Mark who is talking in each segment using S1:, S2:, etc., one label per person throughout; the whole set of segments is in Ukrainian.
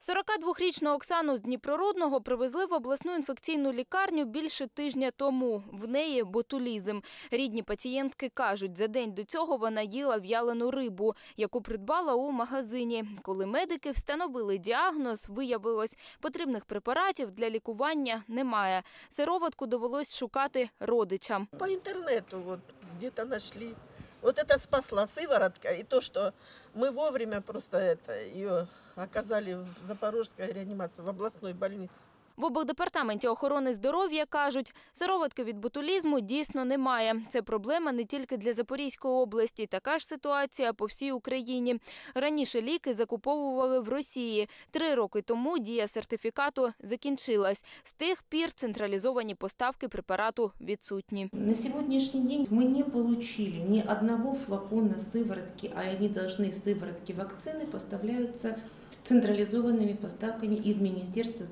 S1: 42-річну Оксану з Дніпрорудного привезли в обласну інфекційну лікарню більше тижня тому. В неї ботулізм. Рідні пацієнтки кажуть, за день до цього вона їла в'ялену рибу, яку придбала у магазині. Коли медики встановили діагноз, виявилось, потрібних препаратів для лікування немає. Сироватку довелось шукати родичам.
S2: По интернету вот где-то нашли. Вот это спасла сыворотка и то, что мы вовремя просто это ее оказали в Запорожской реанимации, в областной больнице.
S1: В облдепартаменті охорони здоров'я кажуть, сироватки від ботулізму дійсно немає. Це проблема не тільки для Запорізької області. Така ж ситуація по всій Україні. Раніше ліки закуповували в Росії. Три роки тому дія сертифікату закінчилась. З тих пір централізовані поставки препарату відсутні.
S3: На сегодняшний день мы не получили ни одного флакона сыворотки, а они должны сыворотки вакцины поставляются централизованными поставками из Министерства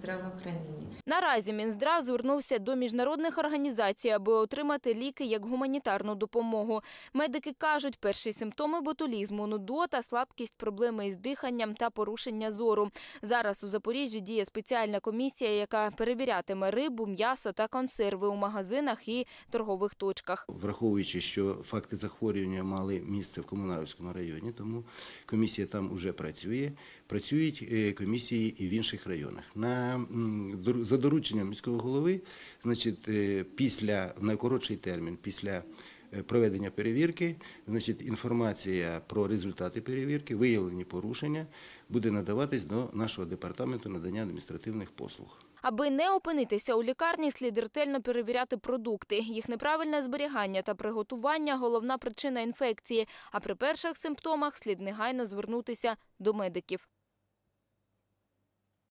S3: здравоохранения.
S1: Наразі Мінздрав звернувся до міжнародних організацій, аби отримати ліки як гуманітарну допомогу. Медики кажуть, перші симптоми ботулізму – нудота, слабкість, проблеми із диханням та порушення зору. Зараз у Запоріжжі діє спеціальна комісія, яка перевірятиме рибу, м'ясо та консерви у магазинах і торгових точках.
S4: враховуючи, що факти захворювання мали місце в Комунарівському районі, тому комісія там вже працює. Працюють е, комісії і в інших районах. На, за дорученням міського голови, значить, е, після в найкоротший термін, після е, проведення перевірки, значить, інформація про результати перевірки, виявлені порушення буде надаватись до нашого департаменту надання адміністративних послуг.
S1: Аби не опинитися у лікарні, слід ретельно перевіряти продукти. Їх неправильне зберігання та приготування – головна причина інфекції. А при перших симптомах слід негайно звернутися до медиків.